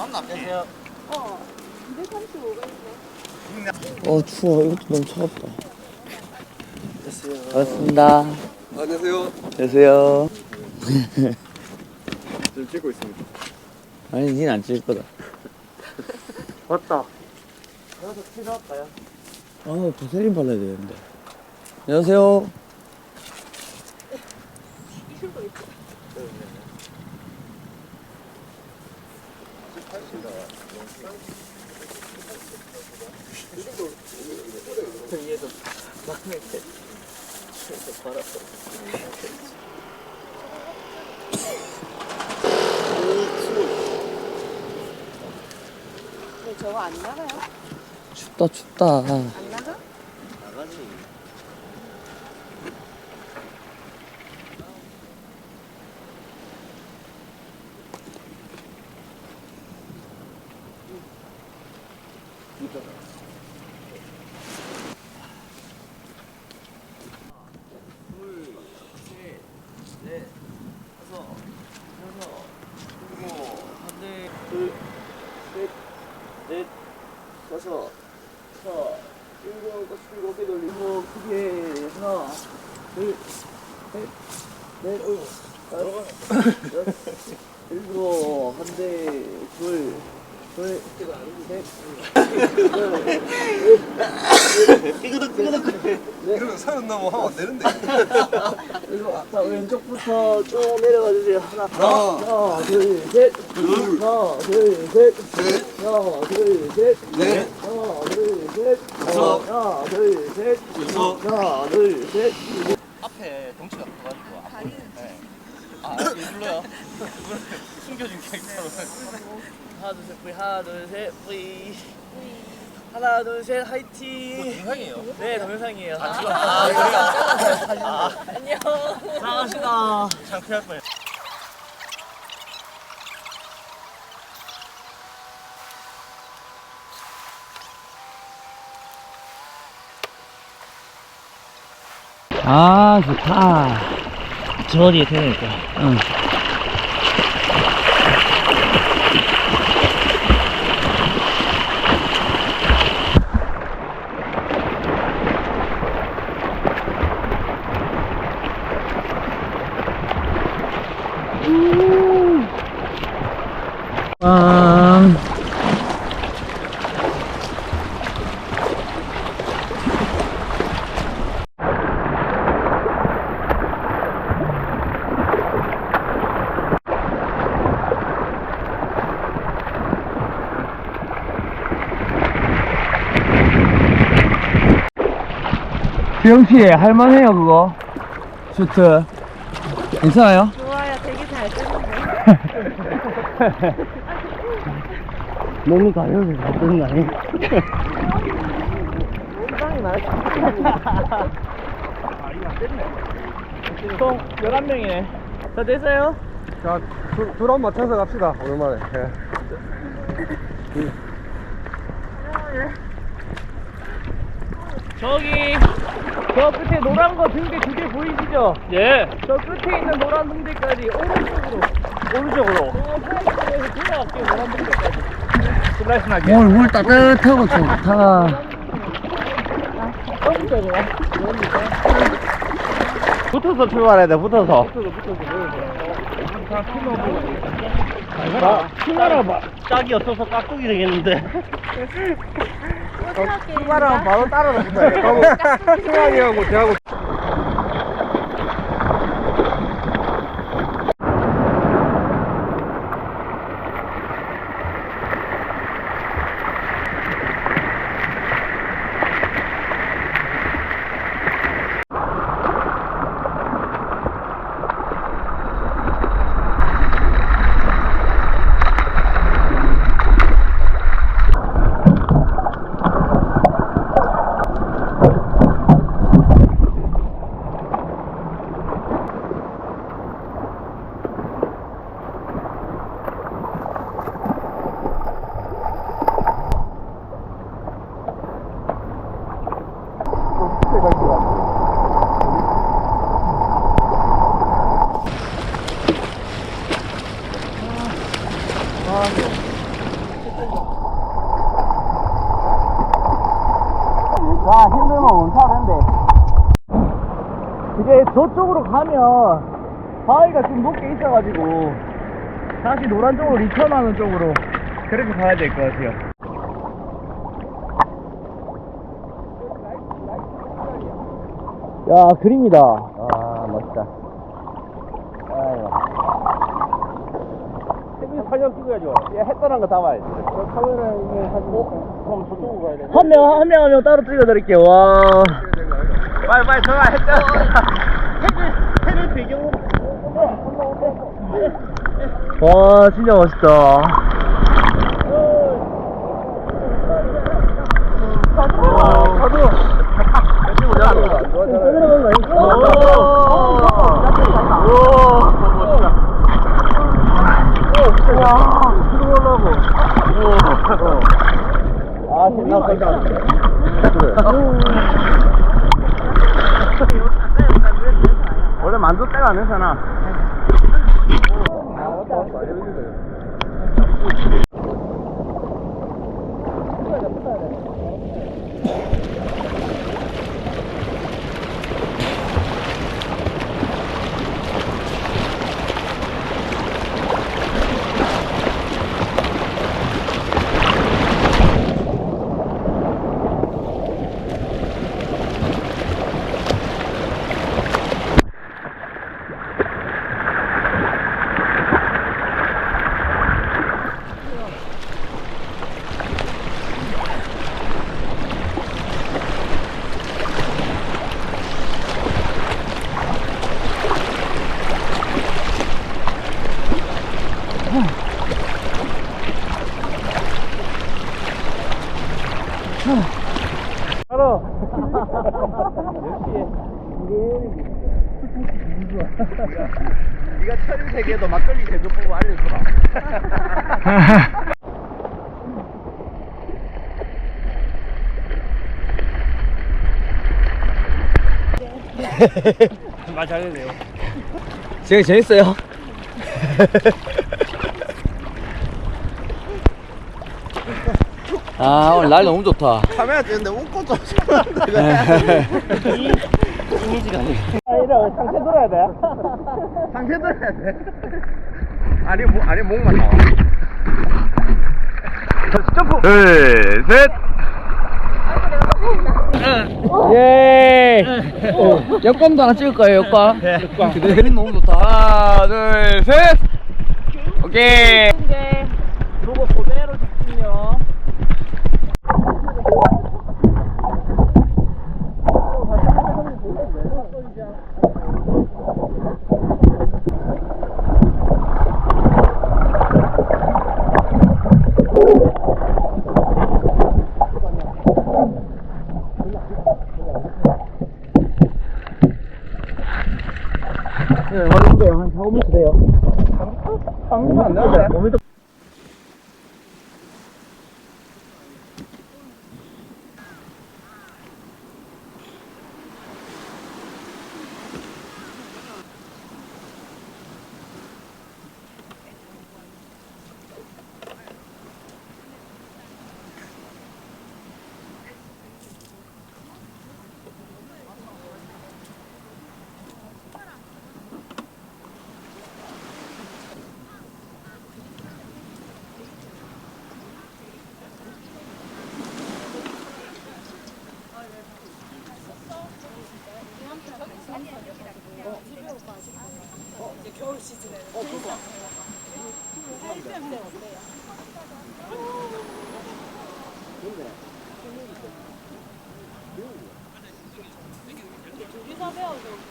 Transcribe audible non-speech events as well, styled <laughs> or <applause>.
맞나? 안녕하세요. 어, 235g이네. 어 추워 이것도 너무 차갑다 반갑습니다 안녕하세요. 안녕하세요 <laughs> 지금 찍고 있습니다. 아니 니는 안 찍을 거다 왔다. 여기서 티 나왔다요. 아 바세린 발라야 되는데 안녕하세요 이슈도 있어. 얘도 막내 때. 그래서. 근데 저거 안 나가요? 춥다 춥다 안 나가? 나가지. 다섯, 개 돌리고 크게 하나, 둘, 셋, 넷, 다섯, 여섯, 일곱, 한 대, 둘, 둘, 셋, 이러면 서른 넘어 하면 안 되는데. 자 왼쪽부터 쭉 내려가 주세요. 하나, 하나, 둘, 셋, 하나, 둘, 셋, 하나, 둘, 셋, 네. 하나, 둘, 셋. 하나, 둘, 셋, 여섯. 하나, 둘, 셋. 앞에 덩치가 커가지고 앞으로 네. 아 이렇게 불러요 <laughs> 숨겨진 캐릭터로 하나, 둘, 셋, 뿌이. 하나, 둘, 셋, 뿌이. 하나, 둘, 셋, 화이팅. 동상이에요 네, 동영상이에요. 아 이거 안녕. 나가시다. 창피할 뻔아 좋다 저 뒤에 태우니까. 응. 수영씨 할만해요 그거 슈트 괜찮아요? 좋아요. 되게 잘 뜨는데. <laughs> 너무 가려서 잘 뜨는 거 아니야? 부상이 많았어. 총 11명이네. 자, 됐어요? 자, 두- 드럼 맞춰서 갑시다. 오랜만에. 예. 저기, 저 끝에 노란 거 등대 두 개 보이시죠? 예. 저 끝에 있는 노란 등대까지 오른쪽으로. 오른쪽으로. 저 사이드에서 돌아갈게요, 노란 등대까지. 슬라이스 나게. 오늘 물 따뜻하고 좋다 붙어서 출발해야 돼, 붙어서. 아, 출발하면 막 짝이 없어서 깍두기 되겠는데. <laughs> 출발하면 바로 따라다 붙어야 돼. 승환이하고 저하고 이제 저쪽으로 가면 바위가 좀 높게 있어가지고 다시 노란 쪽으로 리턴하는 쪽으로 그렇게 가야 될 것 같아요. 야 그림이다. 아 멋있다. 태국에 사진 찍어야죠. 얘 했다는 거 담아야지. 저 카메라 이게 사진. 어? 그럼 저쪽으로 가야 돼. 한 명 한 명 한 명 따로 찍어드릴게요. 와. 빨리 빨리 전화 했잖아. 해를 배경으로. 와 진짜 멋있다. 가도. 왼쪽 올라가는 거안 좋아하잖아요. 아 신났다. 원래 만두 때가 안 되잖아. 네가 철인 세계에도 막걸리 제조 보고 알려주라. <laughs> 말 잘해주세요. 지금 재밌어요? <laughs> 아, 오늘 날 너무 좋다. 카메라 찍는데 웃고 좀 이미지가 아니에요. 아, 이래 상태 들어야 돼. 상태 들어야 돼. 아니 목 아니 목만 나와. 점프. 둘 셋. 예. 여권도 하나 찍을 거예요, 여권. 네. 여권. 그림 너무 좋다. 하나, 둘, 셋. 오케이. 요거 그대로 찍으면 얼마인데요? Oh, no.